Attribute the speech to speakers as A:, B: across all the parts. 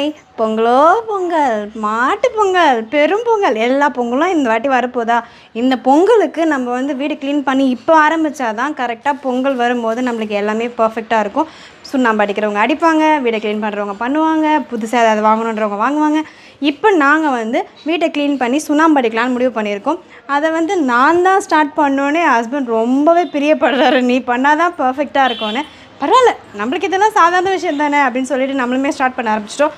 A: Hi பொங்கலோ பொங்கல். மாட்டு பொங்கல் பெரும் பொங்கல். எல்லா பொங்கலும் இந்த வாட்டி வரப்போதா? இந்த பொங்கலுக்கு நம்ம வந்து வீடு க்ளீன் பண்ணி இப்போ ஆரம்பித்தாதான் கரெக்டாக பொங்கல் வரும்போது நம்மளுக்கு எல்லாமே பர்ஃபெக்டாக இருக்கும். சுண்ணாம்பு அடிக்கிறவங்க அடிப்பாங்க வீடை க்ளீன் பண்ணுறவங்க பண்ணுவாங்க புதுசாக ஏதாவது வாங்கணுன்றவங்க வாங்குவாங்க. இப்போ நாங்கள் வந்து வீட்டை க்ளீன் பண்ணி சுண்ணாம்பு அடிக்கலாம்னு முடிவு பண்ணியிருக்கோம். அதை வந்து நான் தான் ஸ்டார்ட் பண்ணோன்னே ஹஸ்பண்ட் ரொம்பவே பிரியப்படுறாரு. நீ பண்ணாதான் பர்ஃபெக்டாக இருக்கும்னு. பரவாயில்ல நம்மளுக்கு இதெல்லாம் சாதாரண விஷயம் தானே அப்படின்னு சொல்லிட்டு நம்மளுமே ஸ்டார்ட் பண்ண ஆரம்பிச்சிட்டோம்.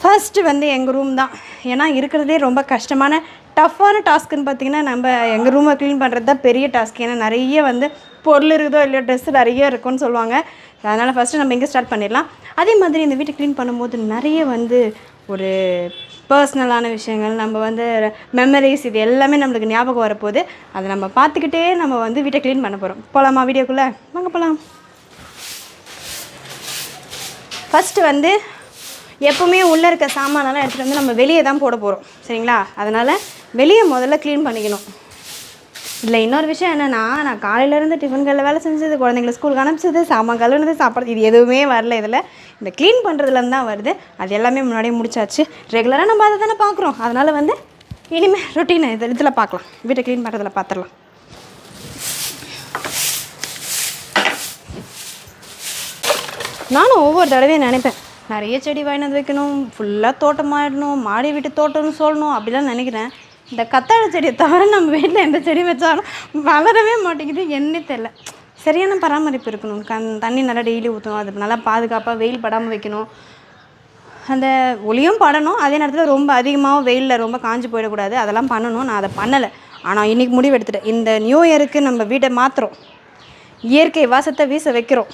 A: ஃபர்ஸ்ட்டு வந்து எங்கள் ரூம் தான். ஏன்னா இருக்கிறதே ரொம்ப கஷ்டமான டஃப்பான டாஸ்க்குன்னு பார்த்தீங்கன்னா நம்ம எங்கள் ரூமை க்ளீன் பண்ணுறது தான் பெரிய டாஸ்க் ஏன்னா நிறைய வந்து பொருள் இருக்குதோ இல்லையோ ட்ரெஸ்ஸு நிறைய இருக்கும்னு சொல்லுவாங்க. அதனால் ஃபஸ்ட்டு நம்ம இங்கே ஸ்டார்ட் பண்ணிடலாம். அதே மாதிரி இந்த வீட்டை க்ளீன் பண்ணும்போது நிறைய வந்து ஒரு பர்சனலான விஷயங்கள் நம்ம வந்து மெமரிஸ் இது எல்லாமே நம்மளுக்கு ஞாபகம் வரப்போகுது. அதை நம்ம பார்த்துக்கிட்டே நம்ம வந்து வீட்டை க்ளீன் பண்ண போகிறோம் போகலாமா வீடியோக்குள்ளே? வாங்க போகலாம் ஃபஸ்ட்டு வந்து எப்போவுமே உள்ளே இருக்க சாமானெல்லாம் எடுத்துகிட்டு வந்து நம்ம வெளியே தான் போட போகிறோம் சரிங்களா? அதனால் வெளியே முதல்ல க்ளீன் பண்ணிக்கணும். இல்லை இன்னொரு விஷயம் என்னென்னா நான் காலையிலேருந்து டிஃபன்களில் வேலை செஞ்சது குழந்தைங்கள ஸ்கூலுக்கு அனுப்பிச்சது சாமான் கழுவுனது சாப்பிட்றது இது எதுவுமே வரல இதில். இந்த க்ளீன் பண்ணுறதுலேருந்து தான் வருது. அது எல்லாமே முன்னாடியே முடிச்சாச்சு. ரெகுலராக நம்ம அதை தானே பார்க்குறோம். அதனால் வந்து இனிமேல் ரொட்டீனை இது இதில் பார்க்கலாம். வீட்டை க்ளீன் பண்ணுறதுல பார்த்துடலாம். நானும் ஒவ்வொரு தடவையும் நினைப்பேன் நிறைய செடி வாங்கினது வந்து வைக்கணும் ஃபுல்லாக தோட்டமாயிடணும் மாடி வீட்டு தோட்டம்னு சொல்லணும் அப்படிலாம் நினைக்கிறேன். இந்த கத்தாழை செடியை தவிர நம்ம வீட்டில் எந்த செடி வச்சாலும் வளரவே மாட்டேங்குது என்னே தெரில சரியான பராமரிப்பு இருக்கணும். கண் தண்ணி நல்லா டெய்லி ஊற்றணும் அது நல்லா பாதுகாப்பாக வெயில் படாமல் வைக்கணும். அந்த ஒளியும் படணும் அதே நேரத்தில் ரொம்ப அதிகமாகவும் வெயிலில் ரொம்ப காஞ்சு போயிடக்கூடாது அதெல்லாம் பண்ணணும். நான் அதை பண்ணலை. ஆனால் இன்றைக்கி முடிவு எடுத்துட்டேன். இந்த நியூ இயருக்கு நம்ம வீட்டை மாற்றுறோம் இயற்கை வாசத்தை வீச வைக்கிறோம்.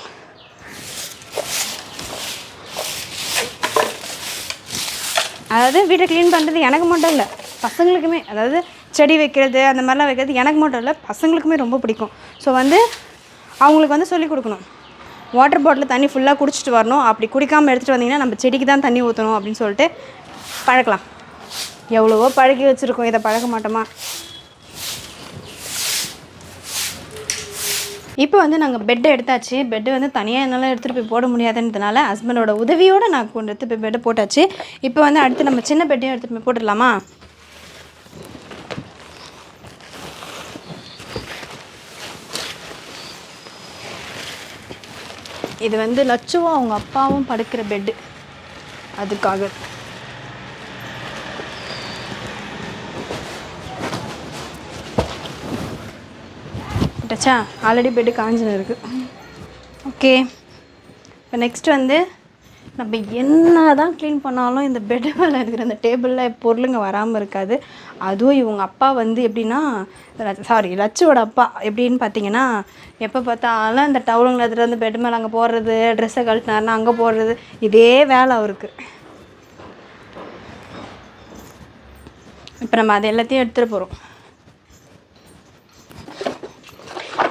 A: அதாவது வீட்டை க்ளீன் பண்ணுறது எனக்கு மட்டும் இல்லை பசங்களுக்குமே. அதாவது செடி வைக்கிறது அந்த மாதிரிலாம் வைக்கிறது எனக்கு மட்டும் இல்லை பசங்களுக்குமே ரொம்ப பிடிக்கும். ஸோ வந்து அவங்களுக்கு வந்து சொல்லிக் கொடுக்கணும். வாட்டர் பாட்டில் தண்ணி ஃபுல்லாக குடிச்சிட்டு வரணும். அப்படி குடிக்காமல் எடுத்துகிட்டு வந்தீங்கன்னா நம்ம செடிக்கு தான் தண்ணி ஊற்றணும் அப்படின்னு சொல்லிட்டு பழக்கலாம். எவ்வளவோ பழக்கி வச்சுருக்கோம். இதை பழக்க மாட்டோமா? இப்போ வந்து நாங்கள் பெட்டை எடுத்தாச்சு. பெட்டு வந்து தனியாக என்னால் எடுத்துகிட்டு போய் போட முடியாதுன்றதுனால ஹஸ்பண்டோட உதவியோடு நான் கொண்டு எடுத்து போய் பெட்டை போட்டாச்சு. இப்போ வந்து அடுத்து நம்ம சின்ன பெட்டையும் எடுத்துகிட்டு போய் போட்டுடலாமா? இது வந்து லட்சுவும் அவங்க அப்பாவும் படுக்கிற பெட்டு அதுக்காக. டச்சா ஆல்ரெடி பெட்டு காஞ்சின்னு இருக்குது ஓகே இப்போ நெக்ஸ்ட் வந்து நம்ம என்ன தான் க்ளீன் பண்ணாலும் இந்த பெட்டு மேலே இருக்கிற அந்த டேபிளில் பொருளுங்க வராமல் இருக்காது. அதுவும் இவங்க அப்பா வந்து எப்படின்னா சாரி லட்சுவோட அப்பா எப்படின்னு பார்த்தீங்கன்னா எப்போ பார்த்தாலும் அந்த டவுலுங்களை எடுத்துகிட்டு வந்து பெட் மேலே அங்கே போடுறது ட்ரெஸ்ஸை கழட்டினாருன்னா அங்கே போடுறது இதே வேலை அவருக்கு. இப்போ நம்ம அதை எல்லாத்தையும் எடுத்துகிட்டு போகிறோம்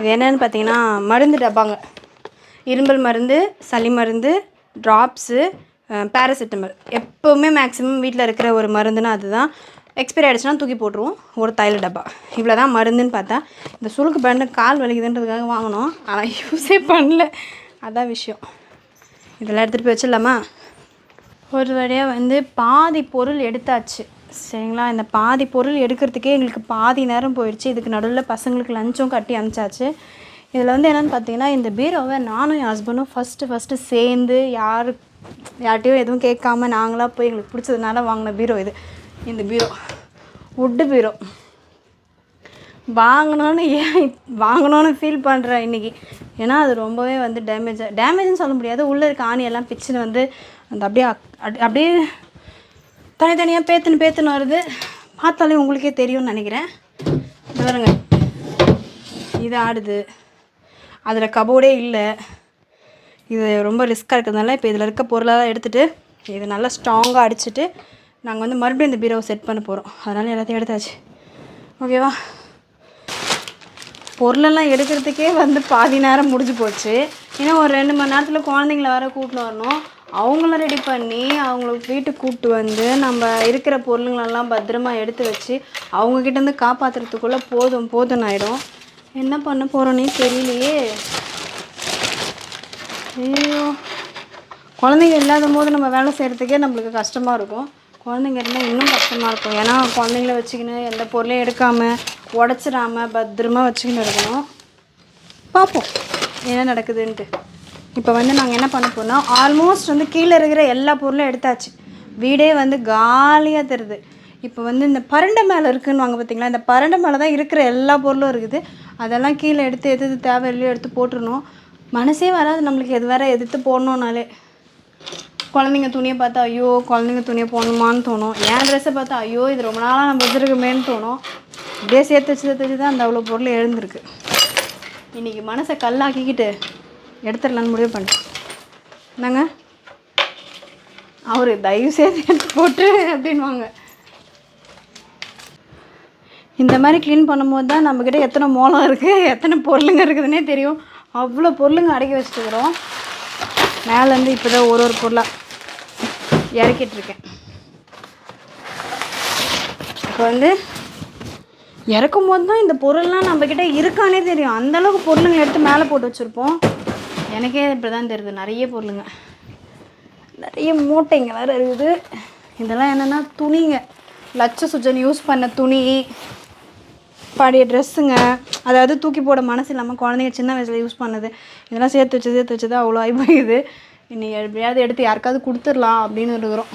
A: இது என்னென்னு பார்த்தீங்கன்னா மருந்து டப்பாங்க. இரும்பல் மருந்து சளி மருந்து ட்ராப்ஸு பேராசிட்டமல் எப்போவுமே மேக்ஸிமம் வீட்டில் இருக்கிற ஒரு மருந்துனா அதுதான். எக்ஸ்பைரி ஆகிடுச்சுன்னா தூக்கி போட்டுருவோம். ஒரு தைல டப்பா. இவ்வளோ தான் மருந்துன்னு பார்த்தா இந்த சுருக்கு பேண்டு கால் வலிக்குதுன்றதுக்காக வாங்கினோம். ஆனால் யூஸே பண்ணல. அதான் விஷயம். இதெல்லாம் எடுத்துகிட்டு போய் வச்சிடலாமா? ஒரு வழியாக வந்து பாதி பொருள் எடுத்தாச்சு. சரிங்களா? இந்த பாதி பொருள் எடுக்கிறதுக்கே எங்களுக்கு பாதி நேரம் போயிடுச்சு. இதுக்கு நடுவில் பசங்களுக்கு லஞ்சும் கட்டி அனுப்பிச்சாச்சு. இதில் வந்து என்னென்னு பார்த்தீங்கன்னா இந்த பீரோவை நானும் என் ஹஸ்பண்டும் ஃபஸ்ட்டு ஃபஸ்ட்டு சேர்ந்து யார் யார்கிட்டையும் எதுவும் கேட்காம நாங்களாக போய் எங்களுக்கு பிடிச்சதுனால வாங்கின பீரோ இது. இந்த பீரோ. வுட்டு பீரோ. வாங்கணும்னு ஏன் வாங்கணும்னு ஃபீல் பண்ணுறேன் இன்றைக்கி ஏன்னா அது ரொம்பவே வந்து டேமேஜ் டேமேஜ்னு சொல்ல முடியாது. உள்ளே இருக்க ஆணியெல்லாம் பிச்சுன்னு வந்து அந்த அப்படியே அப்படியே தனித்தனியாக பேத்துன்னு பேத்துன்னு வருது. பார்த்தாலே உங்களுக்கே தெரியும்னு நினைக்கிறேன். இது பாருங்க. இது ஆடுது. அதில் கபோர்டே இல்லை. இது ரொம்ப ரிஸ்க்காக இருக்கிறதுனால இப்போ இதில் இருக்க பொருளெல்லாம் எடுத்துகிட்டு இது நல்லா ஸ்ட்ராங்காக அடிச்சுட்டு நாங்கள் வந்து மறுபடியும் இந்த பீரோவை செட் பண்ண போகிறோம் அதனால் எல்லாத்தையும் எடுத்தாச்சு. ஓகேவா பொருளெல்லாம் எடுக்கிறதுக்கே வந்து பாதி நேரம் முடிஞ்சு போச்சு. இன்னும் ஒரு ரெண்டு மணி நேரத்தில் குழந்தைங்கள வேறு கூட்டின்னு வரணும். அவங்கள ரெடி பண்ணி அவங்கள வீட்டுக்கு கூப்பிட்டு வந்து நம்ம இருக்கிற பொருளுங்களெல்லாம் பத்திரமா எடுத்து வச்சு அவங்கக்கிட்டேருந்து காப்பாற்றுறதுக்குள்ளே போதும் போதும்னு ஆகிடும் என்ன பண்ண போகிறோன்னே தெரியலையே. ஐயோ. குழந்தைங்க இல்லாத போது நம்ம வேலை செய்கிறதுக்கே நம்மளுக்கு கஷ்டமாக இருக்கும். குழந்தைங்க இருந்தால் இன்னும் கஷ்டமாக இருக்கும். ஏன்னா குழந்தைங்கள வச்சுக்கின்னு எந்த பொருளையும் எடுக்காமல் உடச்சிடாம பத்திரமா வச்சுக்கின்னு இருக்கணும். பார்ப்போம் என்ன நடக்குதுன்ட்டு. இப்போ வந்து நாங்கள் என்ன பண்ண போறோம்னா ஆல்மோஸ்ட் வந்து கீழே இருக்கிற எல்லா பொருளும் எடுத்தாச்சு. வீடே வந்து காலியாக தருது இப்போ வந்து இந்த பரண்டை மேலே இருக்குன்னு வாங்க பார்த்தீங்களா இந்த பரண்டை மேலே தான் இருக்கிற எல்லா பொருளும் இருக்குது. அதெல்லாம் கீழே எடுத்து எது எது தேவையில்லையோ எடுத்து போட்டுருணும் மனசே வராது நம்மளுக்கு எது வேறு எதிர்த்து போடணுன்னாலே குழந்தைங்க துணியை பார்த்தா ஐயோ குழந்தைங்க துணியை போடணுமான்னு தோணும். என் ட்ரெஸ்ஸை பார்த்தா ஐயோ இது ரொம்ப நாளாக நம்ம வச்சுருக்கமேன்னு தோணும். இப்படியே சேர்த்து வச்சு சேர்த்து வச்சு தான் அந்த அவ்வளோ பொருள் எழுந்திருக்கு. இன்றைக்கி மனசை கல்லாக்கிக்கிட்டு எடுத்துடலான்னு முடிவு பண்ணிட்டேன் என்னங்க அவர் தயவு செய்து எடுத்து போட்டு அப்படின்வாங்க. இந்த மாதிரி க்ளீன் பண்ணும்போது தான் நம்மக்கிட்ட எத்தனை மோளம் இருக்குது எத்தனை பொருளுங்க இருக்குதுன்னே தெரியும். அவ்வளோ பொருளுங்க அடக்கி வச்சுட்டுக்கிறோம் மேலேருந்து இப்போ தான் ஒரு ஒரு பொருளாக இறக்கிட்டு இருக்கேன். இப்போ வந்து இறக்கும் போது தான் இந்த பொருள்லாம் நம்மக்கிட்ட இருக்கானே தெரியும். அந்தளவுக்கு பொருளுங்க எடுத்து மேலே போட்டு வச்சுருப்போம். எனக்கே இப்படி தான் தெரியுது. நிறைய பொருளுங்க. நிறைய மூட்டைங்க வேறு இருக்குது. இதெல்லாம் என்னென்னா துணிங்க. லட்ச சுஜன் யூஸ் பண்ண துணி பழைய ட்ரெஸ்ஸுங்க அதாவது தூக்கி போட மனசு இல்லாமல் குழந்தைங்க சின்ன வயசில் யூஸ் பண்ணது. இதெல்லாம் சேர்த்து வச்சு சேர்த்து வச்சு தான் அவ்வளோ ஆகி போயிடுது இன்னைக்கு எப்படியாவது எடுத்து யாருக்காவது கொடுத்துடலாம் அப்படின்னு இருக்கிறோம்.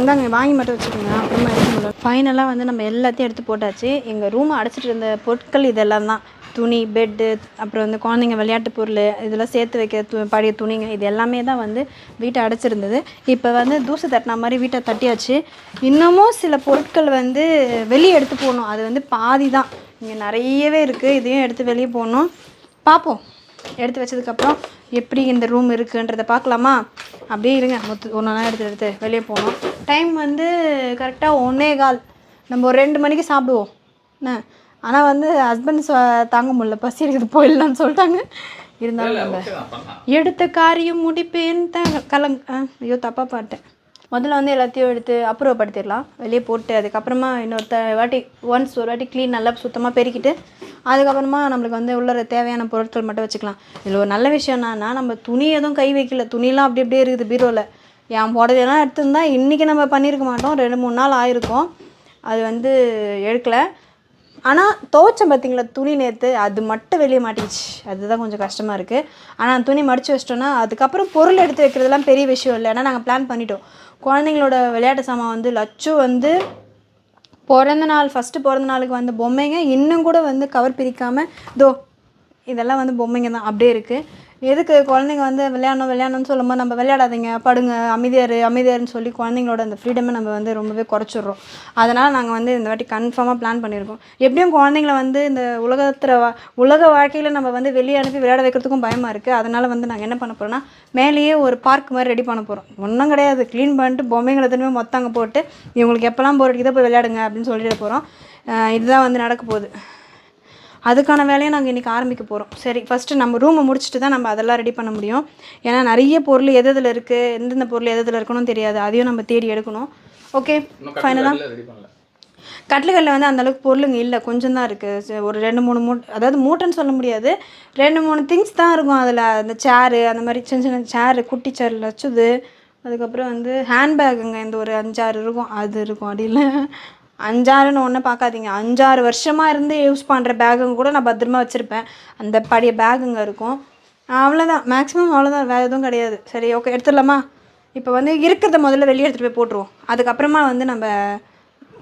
A: இந்தாங்க வாங்கி மட்டும் வச்சுக்கோங்க. அப்புறமா எடுக்க முடியல ஃபைனலாக வந்து நம்ம எல்லாத்தையும் எடுத்து போட்டாச்சு. எங்கள் ரூமை அடைச்சிட்டு இருந்த பொருட்கள் இதெல்லாம் தான். துணி பெட்டு அப்புறம் வந்து குழந்தைங்க விளையாட்டு பொருள் இதெல்லாம் சேர்த்து வைக்க து பழைய துணிங்க இது எல்லாமே தான் வந்து வீட்டை அடைச்சிருந்தது. இப்போ வந்து தூசு தட்டின மாதிரி வீட்டை தட்டியாச்சு. இன்னமும் சில பொருட்கள் வந்து வெளியே எடுத்து போகணும் அது வந்து பாதி தான். இங்கே நிறையவே இருக்குது இதையும் எடுத்து வெளியே போகணும் பார்ப்போம் எடுத்து வச்சதுக்கப்புறம் எப்படி இந்த ரூம் இருக்குன்றதை பார்க்கலாமா? அப்படியே இருங்க. மொத்த ஒன்றா எடுத்து எடுத்து வெளியே போகணும். டைம் வந்து கரெக்டாக ஒன்றே கால். நம்ம ஒரு ரெண்டு மணிக்கு சாப்பிடுவோம். என்ன? ஆனால் வந்து ஹஸ்பண்ட் தாங்க முடியல. பசி இருக்குது போயிடலான்னு சொல்லிட்டாங்க. இருந்தாலும் நம்ம எடுத்த காரியம் முடிப்பேன். த கலங் ஆ, ஐயோ தப்பாக பாட்டேன். முதல்ல வந்து எல்லாத்தையும் எடுத்து அப்புறப்படுத்திடலாம். வெளியே போட்டு அதுக்கப்புறமா இன்னொருத்த வாட்டி ஒன்ஸ் ஒரு வாட்டி க்ளீன் நல்லா சுத்தமாக பெருக்கிட்டு அதுக்கப்புறமா நம்மளுக்கு வந்து உள்ள தேவையான பொருட்கள் மட்டும் வச்சுக்கலாம். இதில் ஒரு நல்ல விஷயம் என்னன்னா நம்ம துணி எதுவும் கை வைக்கல. துணிலாம் அப்படி அப்படியே இருக்குது பீரோவில் என் புடவையெல்லாம் எடுத்திருந்தா இன்றைக்கி நம்ம பண்ணியிருக்க மாட்டோம். ரெண்டு மூணு நாள் ஆயிருக்கும். அது வந்து எடுக்கலை. ஆனால் துவைச்சேன் பார்த்தீங்களா துணி நேற்று அது மட்டும் வெளியே மாட்டிக்கிச்சு. அதுதான் கொஞ்சம் கஷ்டமாக இருக்குது ஆனால் துணி மடித்து வச்சிட்டோன்னா அதுக்கப்புறம் பொருள் எடுத்து வைக்கிறதுலாம் பெரிய விஷயம் இல்லை. ஏன்னா நாங்கள் பிளான் பண்ணிட்டோம். குழந்தைங்களோட விளையாட்டு சாமான் வந்து லச்சு வந்து பிறந்த நாள் ஃபஸ்ட்டு பிறந்த நாளுக்கு வந்த பொம்மைங்க. இன்னும் கூட வந்து கவர் பிரிக்காமல் இதோ இதெல்லாம் வந்து பொம்மைங்க தான். அப்படியே இருக்குது எதுக்கு குழந்தைங்க வந்து விளையாடணும் விளையாடணும்னு சொல்லும்போது நம்ம விளையாடாதீங்க படுங்க அமைதியாரு அமைதியாருன்னு சொல்லி குழந்தைங்களோட அந்த ஃப்ரீடமை நம்ம வந்து ரொம்பவே குறைச்சிடுறோம். அதனால் நாங்கள் வந்து இந்த வாட்டி கன்ஃபார்மாக பிளான் பண்ணியிருக்கோம். எப்படியும் குழந்தைங்கள வந்து இந்த உலகத்தில் வா உலக வாழ்க்கையில் நம்ம வந்து வெளியே அனுப்பி விளையாட வைக்கிறதுக்கும் பயமாக இருக்குது அதனால் வந்து நாங்கள் என்ன பண்ண போகிறோம்னா மேலேயே ஒரு பார்க் மாதிரி ரெடி பண்ண போகிறோம் ஒன்றும் கிடையாது. க்ளீன் பண்ணிட்டு பொம்மைங்களை திரும்பி மொத்தம் அங்கே போட்டு இவங்களுக்கு எப்போல்லாம் போர் அடிக்குதோ போய் விளையாடுங்க அப்படின்னு சொல்லிட்டு போகிறோம் இதுதான் வந்து நடக்க போகுது. அதுக்கான வேலையை நாங்கள் இன்றைக்கி ஆரம்பிக்க போகிறோம் சரி ஃபஸ்ட்டு நம்ம ரூமை முடிச்சுட்டு தான் நம்ம அதெல்லாம் ரெடி பண்ண முடியும். ஏன்னா நிறைய பொருள் எது எதில் இருக்குது எந்தெந்த பொருள் எது எதில் இருக்கணும் தெரியாது. அதையும் நம்ம தேடி எடுக்கணும். ஓகே ஃபைனலாக கட்டில்களில் வந்து அந்த அளவுக்கு பொருளுங்க இல்லை. கொஞ்சம் தான் இருக்குது ஒரு ரெண்டு மூணு மூட் அதாவது மூட்டைன்னு சொல்ல முடியாது. ரெண்டு மூணு திங்ஸ் தான் இருக்கும் அதில். அந்த சேரு அந்த மாதிரி சின்ன சின்ன சேரு குட்டி சேர் வச்சுது. அதுக்கப்புறம் வந்து ஹேண்ட்பேக்குங்க இந்த ஒரு அஞ்சாறு இருக்கும். அது இருக்கும் அடியில் அஞ்சாறுன்னு ஒன்றும் பார்க்காதீங்க. அஞ்சாறு வருஷமாக இருந்து யூஸ் பண்ணுற பேகுங்க கூட நான் பத்திரமா வச்சுருப்பேன். அந்த பழைய பேகுங்க இருக்கும். அவ்வளோதான் மேக்ஸிமம் அவ்வளோதான் வேறு எதுவும் கிடையாது. சரி ஓகே எடுத்துடலாமா? இப்போ வந்து இருக்கிறத முதல்ல வெளியே எடுத்துகிட்டு போய் போட்டுருவோம். அதுக்கப்புறமா வந்து நம்ம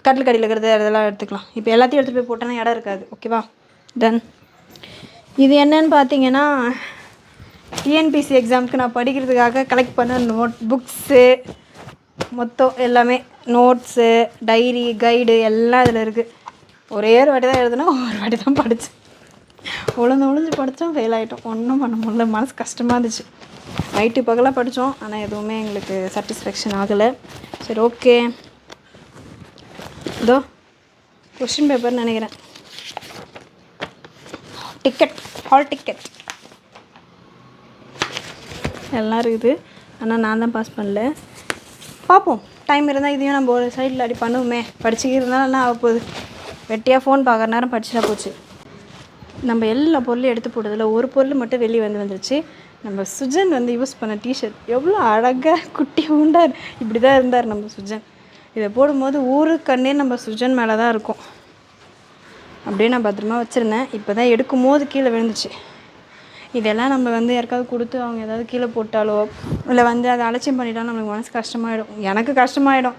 A: கட்டில் கடியில் இருக்கிறது அதெல்லாம் எடுத்துக்கலாம். இப்போ எல்லாத்தையும் எடுத்துகிட்டு போய் போட்டோன்னா இடம் இருக்காது. ஓகேவா டன் இது என்னன்னு பார்த்தீங்கன்னா டிஎன்பிசி எக்ஸாமுக்கு நான் படிக்கிறதுக்காக கலெக்ட் பண்ண நோட் புக்ஸு மொத்தம் எல்லாமே நோட்ஸு டைரி கைடு எல்லாம் இதில் இருக்குது ஒரே ஒரு வாட்டி தான் எழுதுனா ஒரு வாட்டி தான் படித்தேன் உளுந்து உளுந்து படித்தோம் ஃபெயில் ஆகிட்டோம் ஒன்றும் பண்ண முடியல. மனசு கஷ்டமாக இருந்துச்சு. நைட்டு பகலாக படித்தோம் ஆனால் எதுவுமே எங்களுக்கு சாட்டிஸ்ஃபேக்ஷன் ஆகலை. சரி ஓகே இதோ கொஷின் பேப்பர்னு நினைக்கிறேன். டிக்கெட் ஹால் டிக்கெட் எல்லாம் இருக்குது. ஆனால் நான் தான் பாஸ் பண்ணல. பார்ப்போம். டைம் இருந்தால் இதையும் நம்ம ஒரு சைடில் அடி பண்ணுவோமே. படிச்சுக்கிட்டு இருந்தாலும் என்ன ஆக போகுது? வெட்டியாக ஃபோன் பார்க்குற நேரம் படிச்சுட்டா போச்சு. நம்ம எல்லா பொருளும் எடுத்து போட்டதில் ஒரு பொருள் மட்டும் வெளியே வந்து வந்துருச்சு. நம்ம சுஜன் வந்து யூஸ் பண்ண டிஷர்ட் எவ்வளோ அழகாக குட்டி உண்டார் இப்படி தான் இருந்தார் நம்ம சுஜன். இதை போடும்போது ஊருக்கு கண்ணே நம்ம சுஜன் மேலே தான் இருக்கும். அப்படியே நான் பத்திரமா வச்சுருந்தேன். இப்போ தான் எடுக்கும் போது கீழே விழுந்துச்சு. இதெல்லாம் நம்ம வந்து யாருக்காவது கொடுத்து அவங்க ஏதாவது கீழே போட்டாலோ இல்லை வந்து அதை அலட்சியம் பண்ணிட்டாலும் நம்மளுக்கு மனசு கஷ்டமாயிடும். எனக்கு கஷ்டமாயிடும்.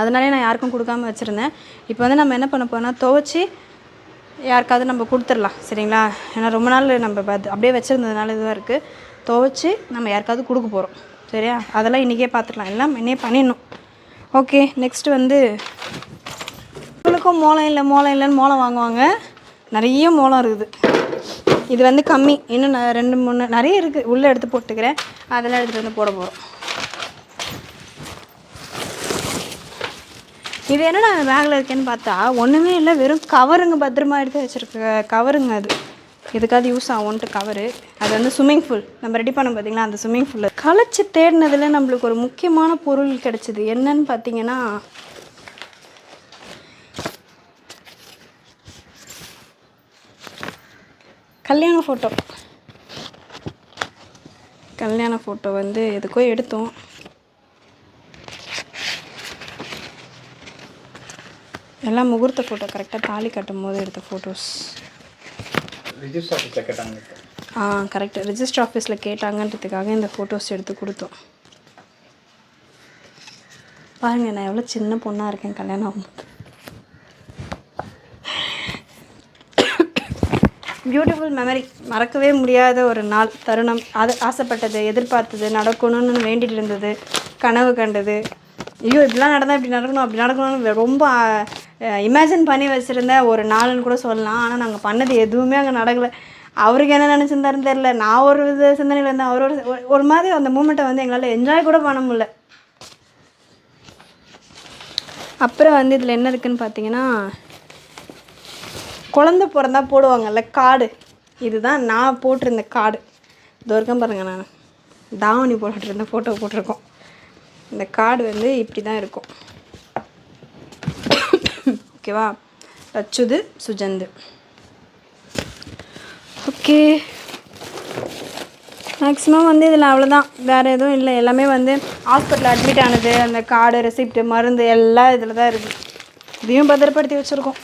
A: அதனாலே நான் யாருக்கும் கொடுக்காம வச்சுருந்தேன். இப்போ வந்து நம்ம என்ன பண்ண போனால் துவைச்சி யாருக்காவது நம்ம கொடுத்துடலாம் சரிங்களா? ஏன்னா ரொம்ப நாள் நம்ம அப்படியே வச்சுருந்ததுனால இதுவாக இருக்குது துவைச்சி நம்ம யாருக்காவது கொடுக்க போகிறோம் சரியா? அதெல்லாம் இன்றைக்கே பார்த்துக்கலாம் எல்லாம் இன்னே பண்ணிடணும். ஓகே நெக்ஸ்ட்டு வந்து உங்களுக்கும் மோளம் இல்லை மோளம் இல்லைன்னு மோளம் வாங்குவாங்க. நிறைய மோளம் இருக்குது. இது வந்து கம்மி. இன்னும் நான் ரெண்டு மூணு நிறைய இருக்குது உள்ளே எடுத்து போட்டுக்கிறேன். அதெல்லாம் எடுத்துகிட்டு வந்து போட போகிறோம் இது என்னடா பேக்கில் இருக்கேன்னு பார்த்தா ஒன்றுமே இல்லை. வெறும் கவருங்க பத்திரமா எடுத்து வச்சுருக்க கவருங்க அது. எதுக்காவது யூஸ் ஆகும்ன்ட்டு கவரு அது வந்து ஸ்விம்மிங் ஃபூல் நம்ம ரெடி பண்ணோம் பார்த்தீங்களா? அந்த ஸ்விம்மிங் ஃபுல்லு களைச்சி தேடினதில் நம்மளுக்கு ஒரு முக்கியமான பொருள் கிடச்சிது. என்னன்னு பார்த்தீங்கன்னா கல்யாண ஃபோட்டோ கல்யாண ஃபோட்டோ வந்து எதுக்கோ எடுத்தோம். எல்லாம் முகூர்த்த ஃபோட்டோ கரெக்டாக தாலி கட்டும் போது எடுத்த ஃபோட்டோஸ்
B: ரிஜிஸ்டர் ஆஃபீஸில் கேட்டாங்க.
A: ஆ கரெக்ட் ரிஜிஸ்டர் ஆஃபீஸில் கேட்டாங்கன்றதுக்காக இந்த ஃபோட்டோஸ் எடுத்து கொடுத்தோம். பாருங்க நான் எவ்வளோ சின்ன பொண்ணாக இருக்கேன் கல்யாணம் ஆகும்போது. பியூட்டிஃபுல் மெமரி மறக்கவே முடியாத ஒரு நாள் தருணம். அது ஆசைப்பட்டது எதிர்பார்த்தது நடக்கணும்னு வேண்டிட்டு இருந்தது கனவு கண்டது. ஐயோ இப்படிலாம் நடந்தால் இப்படி நடக்கணும் அப்படி நடக்கணும்னு ரொம்ப இமேஜின் பண்ணி வச்சுருந்த ஒரு நாள்னு கூட சொல்லலாம். ஆனால் நாங்கள் பண்ணது எதுவுமே அங்கே நடக்கலை. அவருக்கு என்ன நினச்சிருந்தாருன்னு தெரில நான் ஒரு வித சிந்தனையில் இருந்தேன். அவர் ஒரு ஒரு- மாதிரி அந்த மூமெண்ட்டை வந்து எங்களால் என்ஜாய் கூட பண்ண முடியல. அப்புறம் வந்து இதில் என்ன இருக்குன்னு பார்த்தீங்கன்னா குழந்த பிறந்தா போடுவாங்கல்ல காடு. இதுதான் நான் போட்டிருந்த காடு. இது வரைக்கும் பாருங்கள் நான். தாவணி போட்டுட்டு இருந்த ஃபோட்டோ போட்டிருக்கோம். இந்த கார்டு வந்து இப்படி தான் இருக்கும் ஓகேவா ரச்சுது சுஜந்து. ஓகே மேக்ஸிமம் வந்து இதில் அவ்வளோதான் வேறு எதுவும் இல்லை. எல்லாமே வந்து ஹாஸ்பிட்டலில் அட்மிட் ஆனது அந்த கார்டு ரெசிப்ட் மருந்து எல்லாம் இதில் தான் இருக்குது இதையும் பத்திரப்படுத்தி வச்சுருக்கோம்.